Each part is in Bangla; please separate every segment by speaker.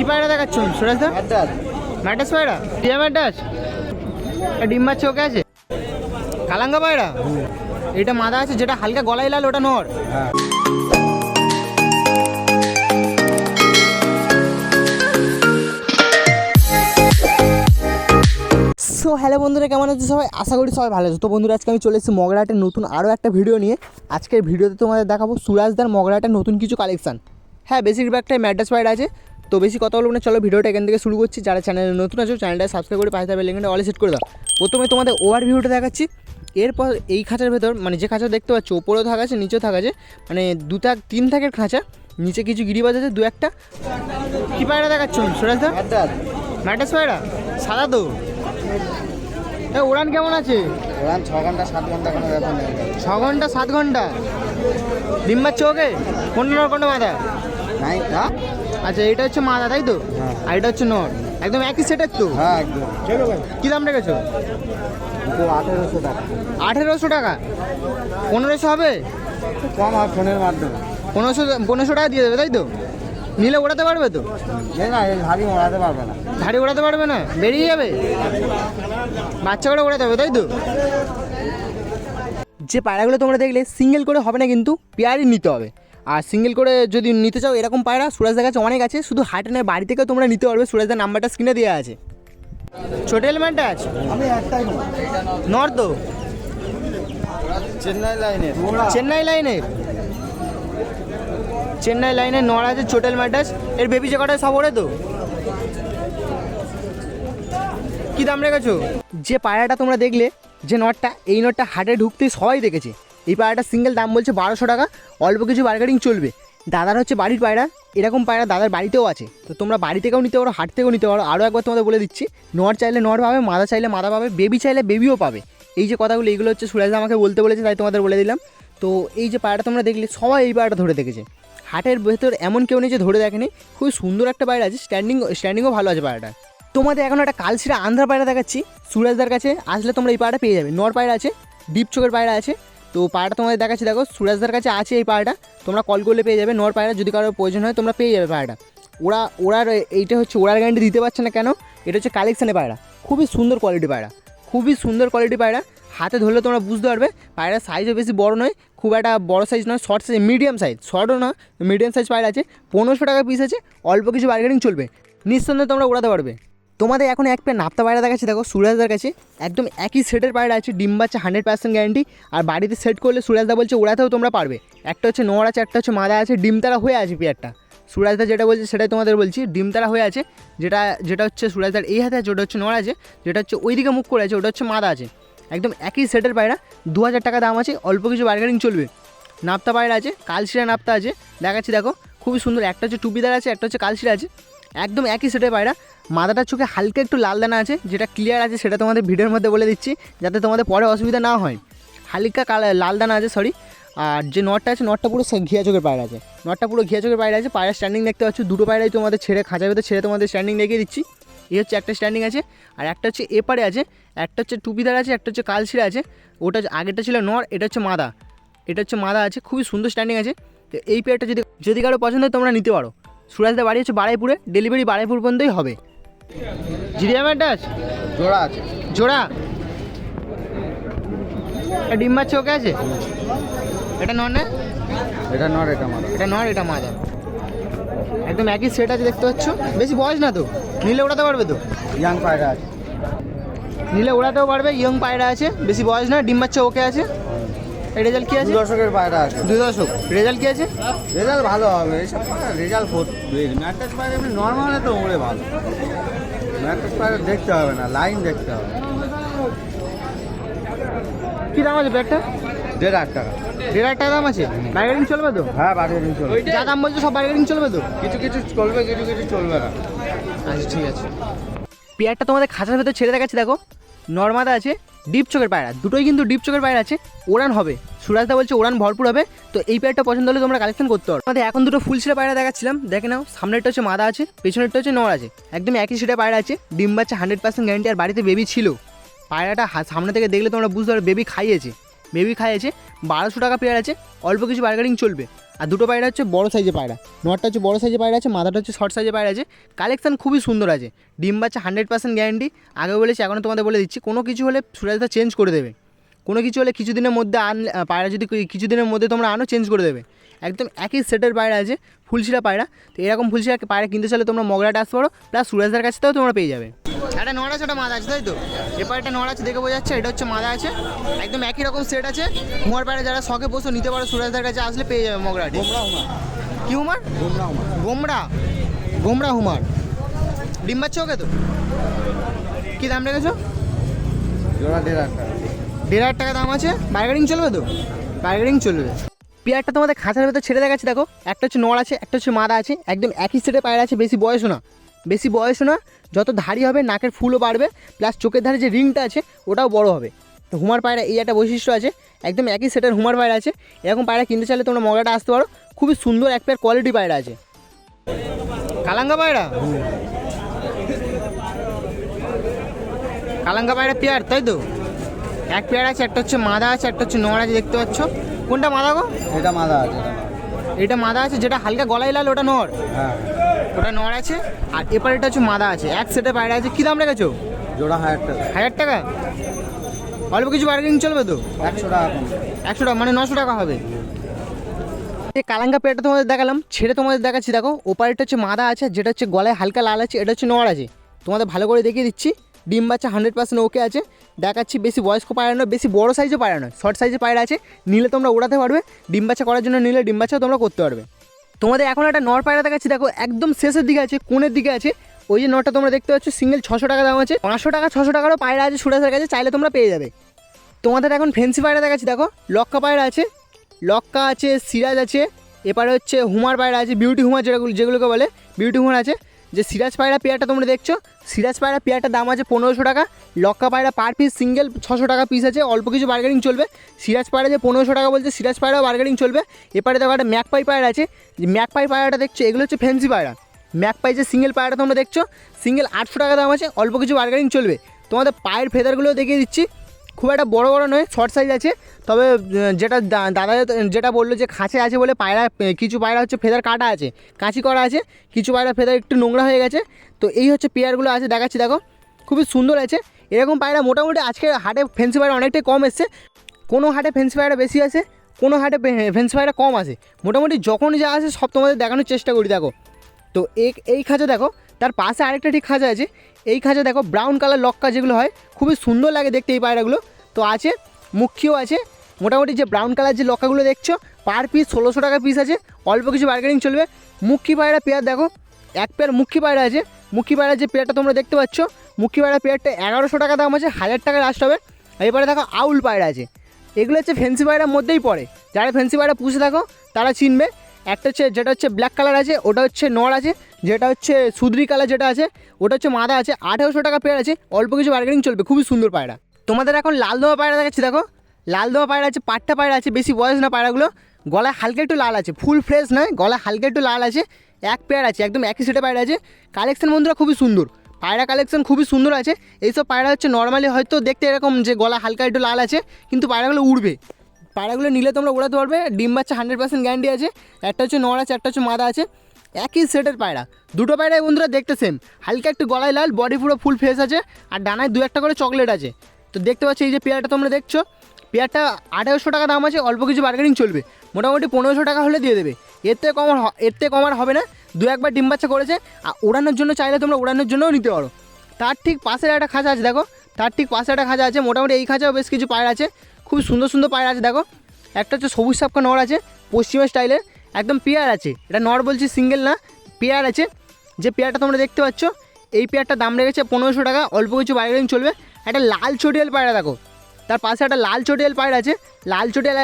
Speaker 1: কি পায়রা দেখাচ্ছ? সুরাজ দা? ম্যাটাস পায়রা? টিয়া ম্যাটাস ডিম বাচ্চা ওকে আছে? কালাঙ্গা পায়রা? এটা মাদা আছে, যেটা হালকা গলায় লাল, ওটা নর। সো হ্যালো বন্ধুরা, কেমন আছে সবাই? আশা করি সবাই ভালো আছে। তো বন্ধুরা, আজকে আমি চলে এসেছি মগরাহাটের নতুন আরও একটা ভিডিও নিয়ে। আজকের ভিডিওতে তোমাদের দেখাবো সুরাজদার মগরাহাটের নতুন কিছু কালেকশান হ্যাঁ বেশিরভাগটাই ম্যাড্রাস পাইড আছে। তো বেশি কথা বলব না চলো ভিডিওটা এখান থেকে শুরু করছি। যারা চ্যানেলে নতুন আছো চ্যানেলটা সাবস্ক্রাইব করে পাশে থাকবে লিঙ্কটা অলে সেট করে দাও। প্রথমে তোমাদের ওভার ভিউটা দেখাচ্ছি। এরপর এই খাঁচার ভেতর মানে যে খাঁচা দেখতে পাচ্ছ ওপরেও থাকা আছে নিচেও থাকা আছে মানে দু থাক তিন থাকের খাঁচা নিচে কিছু গিরিবাজ আছে দু একটা। কী পায়রা দেখাচ্ছ সুরাজদা ম্যাড্রাস পায়রা? সাদা তো। হ্যাঁ উড়ান কেমন আছে?
Speaker 2: ওরান ছ ঘণ্টা সাত ঘণ্টা কোনো ব্যাপার নেই।
Speaker 1: ছ ঘণ্টা সাত ঘণ্টা। ডিম পাচ্ছে ওকে কোনটা নর কোনটা মাদা
Speaker 2: নাই হ্যাঁ
Speaker 1: আচ্ছা এটা হচ্ছে মাদা তাই তো?
Speaker 2: হ্যাঁ।
Speaker 1: আর এটা হচ্ছে নর একদম একই সেটের তো?
Speaker 2: হ্যাঁ একদম।
Speaker 1: কী দাম রেখেছো?
Speaker 2: আঠেরোশো টাকা।
Speaker 1: আঠেরোশো টাকা? পনেরোশো হবে?
Speaker 2: কম হয় ফোনের মাধ্যমে।
Speaker 1: পনেরোশো পনেরোশো টাকা দিয়ে দেবে তাই তো? নিলে ওড়াতে পারবে তো?
Speaker 2: না মোড়াতে পারবে না।
Speaker 1: ধাড়ি ওড়াতে পারবে না? বেরিয়ে যাবে? বাচ্চা করে ওড়াতে হবে তাই তো? যে পায়রাগুলো তোমরা দেখলে সিঙ্গেল করে হবে না কিন্তু পেয়ারই নিতে হবে। আর সিঙ্গেল করে যদি নিতে চাও এরকম পায়রা সুরাজদার কাছে অনেক আছে। শুধু হাটে নয় বাড়ি থেকেও তোমরা নিতে পারবে। সুরাজদার নাম্বারটা স্ক্রিনে দেওয়া আছে। ছোট এলিমেন্টটা আছে?
Speaker 2: আমি একটাই নেব।
Speaker 1: নর তো
Speaker 2: চেন্নাই লাইনে
Speaker 1: চেন্নাই লাইনে চেন্নাই লাইনে নর আছে ছোটেল ম্যাটাস এর বেবি জায়গাটা সব ওরে তো? কি দাম রেখেছো? যে পায়রাটা তোমরা দেখলে যে নটটা এই নটটা হাটে ঢুকতে সবাই দেখেছে। এই পায়রাটা সিঙ্গেল দাম বলছে বারোশো টাকা, অল্প কিছু বার্গেটিং চলবে। দাদার হচ্ছে বাড়ির পায়রা, এরকম পায়রা দাদার বাড়িতেও আছে। তো তোমরা বাড়ি থেকেও নিতে পারো, হাট থেকেও নিতে পারো। আরও একবার তোমাদের বলে দিচ্ছি, নর চাইলে নর পাবে, মাদা চাইলে মাদা পাবে বেবি চাইলে বেবিও পাবে। এই যে কথাগুলো এইগুলো হচ্ছে সুরাজদা আমাকে বলতে বলেছে, তাই তোমাদের বলে দিলাম। তো এই যে পায়রাটা তোমরা দেখলে, সবাই এই পায়রাটা ধরে দেখেছে। হাটের ভেতর এমন কেউ নেই যে ধরে দেখেনি। খুবই সুন্দর একটা পায়রা আছে স্ট্যান্ডিং স্ট্যান্ডিংও ভালো আছে পায়রাটা তোমাদের এখন একটা কালশিরা আন্ধ্রা পায়রা দেখাচ্ছি সুরাজদার কাছে, আসলে তোমরা এই পায়রাটা পেয়ে যাবে। নর পায়রা আছে ডিপ চোখের পায়রা আছে তো পায়রাটা তোমাদের দেখাচ্ছি, দেখো, সুরাজদার কাছে আছে এই পায়রাটা তোমরা কল করলে পেয়ে যাবে নর পায়রা যদি কারোর প্রয়োজন হয়, তোমরা পেয়ে যাবে পায়রাটা ওরা ওরার এইটা হচ্ছে ওরার গ্যারান্টি দিতে পারছে না কেন, এটা হচ্ছে কালেকশানে পায়রা খুবই সুন্দর কোয়ালিটি পায়রা খুবই সুন্দর কোয়ালিটি পায়রা হাতে ধরলে তোমরা বুঝতে পারবে পায়রার সাইজও বেশি বড় নয়, খুব একটা বড় সাইজ নয় শর্ট সাইজ মিডিয়াম সাইজ শর্টও নয় মিডিয়াম সাইজ পায়রা আছে। পনেরোশো টাকা পিস আছে, অল্প কিছু বার্গেনিং চলবে। নিঃসন্দেহে তোমরা উড়াতে পারবে। তোমাদের এখন এক পেয়ে নাপ্তা পায়রা দেখাচ্ছি, দেখো সুরাজদার কাছে একদম একই সেটের পায়রা আছে, ডিম বাচ্চা হান্ড্রেড পার্সেন্ট গ্যারান্টি আর বাড়িতে সেট করলে সুরাজদা বলছে ওড়াতেও তোমরা পারবে। একটা হচ্ছে নোয়ার আছে, একটা হচ্ছে মাদা আছে, ডিম তারা হয়ে আছে পেয়ারটা। সুরাজদা যেটা বলছে সেটাই তোমাদের বলছি, ডিম তারা হয়ে আছে। যেটা যেটা হচ্ছে সুরাজদার এই হাতে আছে, ওটা হচ্ছে নোয়ার আছে, যেটা হচ্ছে ওইদিকে মুখ করে আছে, ওটা হচ্ছে মাদা আছে। একদম একই সেটের পায়রা, দু হাজার টাকা দাম আছে, অল্প কিছু বার্গেনিং চলবে। নাপ্তা পায়রা আছে, কালশিরা নাপ্তা আছে। দেখাচ্ছি দেখো, খুবই সুন্দর, একটা হচ্ছে টুপিদার আছে, একটা হচ্ছে কালশিরা আছে। একদম একই সেটের পায়রা মাথাটার চোখে হালকা একটু লাল দানা আছে, যেটা ক্লিয়ার আছে, সেটা তোমাদের ভিডিওর মধ্যে বলে দিচ্ছি, যাতে তোমাদের পরে অসুবিধা না হয়। হালকা কালা, লাল দানা আছে সরি আর যে নটটা আছে, নটটা পুরো ঘিয়া চোখের পায়রা আছে। নটটা পুরো ঘিয়া চোখের পায়রা আছে, পায়রা স্ট্যান্ডিং দেখতে পাচ্ছ, দুটো পায়রাই তোমাদের ছেড়ে, খাঁচার ভেতরে ছেড়ে তোমাদের স্ট্যান্ডিং দেখিয়ে দিচ্ছি। এই হচ্ছে একটা স্ট্যান্ডিং আছে, আর একটা হচ্ছে এপারে আছে, একটা হচ্ছে টুপিদার আছে, একটা হচ্ছে কালশিরা আছে, ওটা আগেরটা ছিল নর, এটা হচ্ছে মাদা। এটা হচ্ছে মাদা আছে, খুবই সুন্দর স্ট্যান্ডিং আছে। তো এই পেয়ারটা যদি যদি কারও পছন্দ হয়, তোমরা নিতে পারো। সুরাজদা বাড়ি হচ্ছে বাড়াইপুরে ডেলিভারি বাড়াইপুর পর্যন্তই হবে। জিরিয়া ম্যাডাস
Speaker 2: জোড়া আছে।
Speaker 1: জোড়া? ডিম বাচ্চা ওকে আছে? এটা নন না?
Speaker 2: এটা নর এটা মারা
Speaker 1: এটা নয় এটা মাজা একদম একই সেট আছে দেখতে পাচ্ছ? বেশি বয়স না তো? নিলে ওড়াতে পারবে তো?
Speaker 2: ইয়াং পায়রা আছে।
Speaker 1: নিলে ওড়াতেও পারবে ইয়ং পায়রা আছে। বেশি বয়স না ডিম বাচ্চা ওকে আছে। রেজাল্ট কি আছে?
Speaker 2: দশকের পায়রা আছে।
Speaker 1: দুই দশক রেজাল্ট কি আছে?
Speaker 2: রেজাল্ট ভালো হবে। এইসব রেজাল্ট ম্যাট্রেস পায়রা এমনি নর্মালে তো ওড়ে ভালো। দেখতে হবে না লাইন দেখতে হবে।
Speaker 1: কি দাম আছে ব্যাগটা?
Speaker 2: দেড় লাখ টাকা।
Speaker 1: দেড় হাজার টাকা দাম আছে? বার্গেনিং চলবে তো?
Speaker 2: হ্যাঁ দিন চলবে।
Speaker 1: যা দাম বলছো সব বার্গেনিং চলবে তো?
Speaker 2: কিছু কিছু চলবে কিছু কিছু চলবে না।
Speaker 1: আচ্ছা ঠিক আছে। পেয়ারটা তোমাদের খাঁচার ভেতর ছেড়ে দেখাচ্ছি দেখো। নর্মাদা আছে ডিপ চোখের পায়রা। দুটোই কিন্তু ডিপ চোখের পায়রা আছে ওড়ান হবে। সুরাজদা বলছে ওড়ান ভরপুর হবে, তো এই পেয়ারটা পছন্দ হলে তোমরা কালেকশন করতে পারো। আমাদের এখন দুটো ফুল ছিঁড়ে পায়রা দেখাচ্ছিলাম, দেখে নাও, সামনেরটা হচ্ছে মাদা আছে, পেছনেরটা হচ্ছে নর আছে একদম একই সিটে পায়রা আছে, ডিম বাচ্চা হান্ড্রেড পার্সেন্ট গ্যারান্টি আর বাড়িতে বেবি ছিল। পায়রাটা সামনে থেকে দেখলে তোমরা বুঝতে পারো বেবি খাইয়েছে বেবি খাইয়েছে, বারোশো টাকা পেয়ার আছে, অল্প কিছু বার্গারিং চলবে। আর দুটো পায়রা হচ্ছে বড় সাইজের পায়রা নটটা হচ্ছে বড় সাইজের পায়রা আছে মাথাটা হচ্ছে শর্ট সাইজের পায়রা আছে কালেকশন খুবই সুন্দর আছে। ডিম বাচ্চা হান্ড্রেড পার্সেন্ট গ্যারান্টি আগে বলেছি, এখনও তোমাদের বলে দিচ্ছি, কোনো কিছু হলে সুরাজদা চেঞ্জ করে দেবে। কোনো কিছু হলে কিছুদিনের মধ্যে আন পায়রা যদি কিছুদিনের মধ্যে তোমরা আনো চেঞ্জ করে দেবে। একদম একই সেটের পায়রা আছে ফুলশিরা পায়রা। তো এরকম ফুলশিরা পায়রা কিনতে চাইলে তোমরা মগরাটা আসতে পারো প্লাস সুরাজদার কাছ থেকেও তোমরা পেয়ে যাবে। একটা নড় আছে একটা মাদা আছে তাই তো? এবার একটা নড় আছে দেখে বোঝা যাচ্ছে এটা হচ্ছে মাদা আছে। একদম একই রকম সেট আছে। মোয়ার পায়রা যারা শখে বসে নিতে পারো সুরাজদার কাছে আসলে পেয়ে যাবে মগরাটি।
Speaker 2: গোমরা
Speaker 1: কি হুমার?
Speaker 2: গোমরা
Speaker 1: গোমরা? হুমার। ডিম বাচ্চা ওকে তো? কী দাম রেখেছো?
Speaker 2: জোড়া দেড় হাজার
Speaker 1: দেড় হাজার টাকা দাম আছে। বার্গেনিং চলবে তো? বার্গেনিং চলবে। পেয়ারটা তোমাদের খাঁচার ভেতর ছেড়ে দেখাচ্ছি, দেখো। একটা হচ্ছে নড় আছে, একটা হচ্ছে মাদা আছে, একদম একই সেটে পায়রা আছে, বেশি বয়সও না। বেশি বয়সও না, যত ধারি হবে, নাকের ফুলও বাড়বে প্লাস চোখের ধারে যে রিংটা আছে, ওটাও বড় হবে। তো হুমার পায়রা এই একটা বৈশিষ্ট্য আছে, একদম একই সেটের হুমার পায়রা আছে। এরকম পায়রা কিনতে চাইলে তোমরা মগরাটা আসতে পারো। খুবই সুন্দর এক পেয়ার কোয়ালিটি পায়রা আছে। কালাঙ্গা পায়রা? কালাঙ্গা পায়রা পেয়ার, তাই তো? এক পেয়ার আছে একটা হচ্ছে মাদা আছে একটা হচ্ছে নোড়া আছে দেখতে পাচ্ছ? কোনটা মাদা গো?
Speaker 2: এটা মাদা আছে এটা মাদা।
Speaker 1: আছে যেটা হালকা গলায় লাল ওটা নড়
Speaker 2: হ্যাঁ।
Speaker 1: ওটা নড় আছে আর এপার এটা হচ্ছে মাদা আছে। এক সেটে পায়রা আছে কী দাম রেখেছো?
Speaker 2: জোড়া হাজার টাকা।
Speaker 1: হাজার টাকা? অল্প কিছু বার্গেনিং চলবে তো?
Speaker 2: একশো টাকা
Speaker 1: একশো টাকা মানে নশো টাকা হবে। এই কালাঙ্গা পেয়ারটা তোমাদের দেখালাম ছেড়ে তোমাদের দেখাচ্ছি দেখো ওপারেরটা হচ্ছে মাদা আছে যেটা হচ্ছে গলায় হালকা লাল আছে এটা হচ্ছে নড় আছে। তোমাদের ভালো করে দেখিয়ে দিচ্ছি। ডিম বাচ্চা হান্ড্রেড পার্সেন্ট ওকে আছে। দেখাচ্ছি বেশি বয়স্ক পায়রা নয়, বেশি বড় সাইজও পায়রা নয় শর্ট সাইজের পায়রা আছে। নিলে তোমরা ওড়াতে পারবে, ডিম বাচ্চা করার জন্য নিলে ডিম বাচ্চাও তোমরা করতে পারবে। তোমাদের এখন একটা নর পায়রা দেখাচ্ছি, দেখো একদম শেষের দিকে আছে, কোণের দিকে আছে। ওই যে নটটা তোমরা দেখতে পাচ্ছ সিঙ্গেল ছশো টাকা দাম আছে। পাঁচশো টাকা, ছশো টাকারও পায়রা আছে সুরাজের কাছে চাইলে তোমরা পেয়ে যাবে। তোমাদের এখন ফেন্সি পায়রা দেখাচ্ছি, দেখো, লক্কা পায়রা আছে। লক্কা আছে, সিরাজ আছে, এপারে হচ্ছে হুমার পায়রা আছে বিউটি হুমার যেগুলো যেগুলোকে বলে বিউটি হুমার আছে। যে সিরাজ পায়রা পেয়ারটা তোমরা দেখছ, সিরাজ পায়রা পেয়ারটার দাম আছে পনেরোশো টাকা, লক্কা পায়রা পার পিস সিঙ্গেল ছশো টাকা পিস আছে, অল্প কিছু বার্গেনিং চলবে। সিরাজ পায়রা যে পনেরোশো টাকা বলছে, সিরাজ পায়রাও বার্গেনিং চলবে। এপারে দেখো একটা ম্যাক পাই পায়রা আছে, যে ম্যাক পাই পায়রাটা দেখছ, এগুলো হচ্ছে ফ্যান্সি পায়রা। ম্যাক পাই যে সিঙ্গেল পায়রাটা তোমরা দেখছ সিঙ্গেল আটশো টাকা দাম আছে, অল্প কিছু বার্গেনিং চলবে। তোমাদের পায়ের ফেদারগুলো দেখিয়ে দিচ্ছি। খুব একটা বড় বড় নয় শর্ট সাইজ আছে। তবে যেটা দাদা যেটা বলল যে খাঁচে আছে বলে পায়রা কিছু পায়রা হচ্ছে ফেদার কাটা আছে, কাঁচি করা আছে, কিছু পায়রা ফেদার একটু নোংরা হয়ে গেছে। তো এই হচ্ছে পেয়ারগুলো আছে, দেখাচ্ছি দেখো, খুবই সুন্দর আছে। এরকম পায়রা মোটামুটি আজকে হাটে ফেন্সি পায়রা অনেকটাই কম এসছে। কোনো হাটে ফেন্সি পায়রা বেশি আছে কোনো হাটে ফেন্সি পায়রা কম আছে মোটামুটি যখন যা আছে সব তোমাদের দেখানোর চেষ্টা করি, দেখো। তো এই খাঁচা দেখো তার পাশে আরেকটা ঠিক খাঁচা আছে। এই খাঁচা দেখো ব্রাউন কালার লক্কা যেগুলো হয়, খুবই সুন্দর লাগে দেখতে এই পায়রাগুলো। তো আছে মুখিও আছে। মোটামুটি যে ব্রাউন কালার যে লক্কাগুলো দেখছ পার পিস ষোলোশো টাকা পিস আছে। অল্প কিছু বার্গেনিং চলবে। মুখি পায়রা পেয়ার দেখো, এক পেয়ার মুখি পায়রা আছে। মুখি পায়রা যে পেয়ারটা তোমরা দেখতে পাচ্ছ মুখি পায়রা পেয়ারটা এগারোশো টাকা দাম আছে, হাজার টাকা লাস্ট হবে। এবারে দেখো, আউল পায়রা আছে। এগুলো হচ্ছে ফেন্সি পায়রার মধ্যেই পড়ে। যারা ফেন্সি পায়রা পুষে থাকো, তারা চিনবে। একটা হচ্ছে যেটা হচ্ছে ব্ল্যাক কালার আছে, ওটা হচ্ছে নড় আছে, যেটা হচ্ছে সুদরি কালার যেটা আছে, ওটা হচ্ছে মাদা আছে, আঠেরোশো টাকা পেয়ার আছে, অল্প কিছু বার্গেনিং চলবে, খুবই সুন্দর পায়রা। তোমাদের এখন লাল দোয়া পায়রা দেখাচ্ছি, দেখো। লাল দোয়া পায়রা আছে, পাট্টা পায়রা আছে, বেশি বয়স না পায়রাগুলো। গলায় হালকা একটু লাল আছে ফুল ফ্রেশ নয়, গলায় হালকা একটু লাল আছে, এক পেয়ার আছে, একদম একই সেটে পায়রা আছে। কালেকশন বন্ধুরা খুবই সুন্দর, পায়রা কালেকশন খুবই সুন্দর আছে। এইসব পায়রা হচ্ছে নর্মালি হয়তো দেখতে এরকম যে গলা হালকা একটু লাল আছে, কিন্তু পায়রাগুলো উড়বে। পায়রাগুলো নিলে তোমরা উড়াতে পারবে। ডিম বাচ্চা হান্ড্রেড পার্সেন্ট গ্যারান্টি আছে। একটা হচ্ছে নড় আছে, একটা হচ্ছে মাদা আছে। একই সেটের পায়রা। দুটো পায়রাই বন্ধুরা দেখতে সেম হালকা একটু গলায় লাল বডি পুরো ফুল ফেস আছে আর ডানায় দু একটা করে চকলেট আছে। তো দেখতে পাচ্ছ এই যে পেয়ারটা তোমরা দেখছ। পেয়ারটা আঠেরোশো টাকা দাম আছে, অল্প কিছু বার্গেনিং চলবে। মোটামুটি পনেরোশো টাকা হলে দিয়ে দেবে। এর থেকে কম এর থেকে কম আর হবে না। দু একবার ডিম বাচ্চা করেছে। আর ওড়ানোর জন্য চাইলে তোমরা ওড়ানোর জন্যও নিতে পারো। তার ঠিক পাশের একটা খাঁচা আছে, দেখো। তার ঠিক পাশে একটা খাঁচা আছে। মোটামুটি এই খাঁচাও বেশ কিছু পায়রা আছে। খুব সুন্দর সুন্দর পায়রা আছে, দেখো। একটা হচ্ছে সবুজ সাপকা নড় আছে পশ্চিমা স্টাইলের একদম পেয়ার আছে। এটা নড় বলছি সিঙ্গেল না, পেয়ার আছে। যে পেয়ারটা তোমরা দেখতে পাচ্ছ, এই পেয়ারটার দাম রেখেছে পনেরোশো টাকা, অল্প কিছু বার্গেনিং চলবে। একটা লাল চটিয়াল পায়রা, দেখো। তার পাশে একটা লাল চটিয়াল পায়রা আছে। লাল চটিয়াল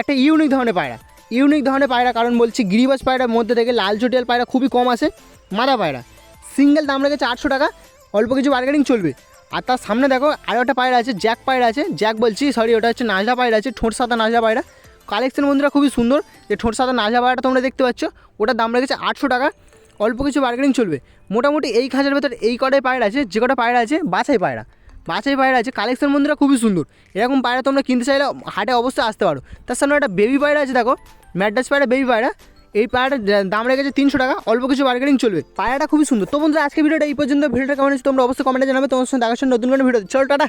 Speaker 1: একটা ইউনিক ধরনের পায়রা। ইউনিক ধরনের পায়রা, কারণ বলছি গিরিবাজ পায়রার মধ্যে থেকে লাল চটিয়াল পায়রা খুবই কম আসে, মাদা পায়রা। সিঙ্গেল দাম রেখেছে আটশো টাকা, অল্প কিছু বার্গেনিং চলবে। আর তার সামনে দেখো আরও একটা পায়রা আছে জ্যাক পায়রা আছে। জ্যাক বলছি সরি ওটা হচ্ছে নাজা পায়রা আছে, ঠোঁট সাদা নাজা পায়রা। কালেকশন বন্ধুরা খুবই সুন্দর। যে ঠোঁট সাদা নাজা পায়রাটা তোমরা দেখতে পাচ্ছ। ওটার দাম রেখেছে আটশো টাকা। অল্প কিছু বার্গেনিং চলবে। মোটামুটি এই খাঁচার ভেতর এই কটাই পায়রা আছে, যে কটা পায়রা আছে, বাছাই পায়রা। বাছাই পায়রা আছে কালেকশন বন্ধুরা খুবই সুন্দর। এরকম পায়রা তোমরা কিনতে চাইলে হাটে অবশ্যই আসতে পারো। তার সামনে একটা বেবি পায়রা আছে, দেখো। ম্যাড্রাস পায়রা বেবি পায়রা। এই পায়াটার দাম রেখেছে তিনশো টাকা, অল্প কিছু বার্গেনিং চলবে। পায়াটা খুবই সুন্দর। তো বন্ধুরা আজকে ভিডিওটা এই পর্যন্ত। ভিডিওটা কেমন হচ্ছে তোমরা অবশ্যই কমেন্টে জানাবে। তোমার সঙ্গে দেখার নতুন কোনো ভিডিও চলো, টাটা।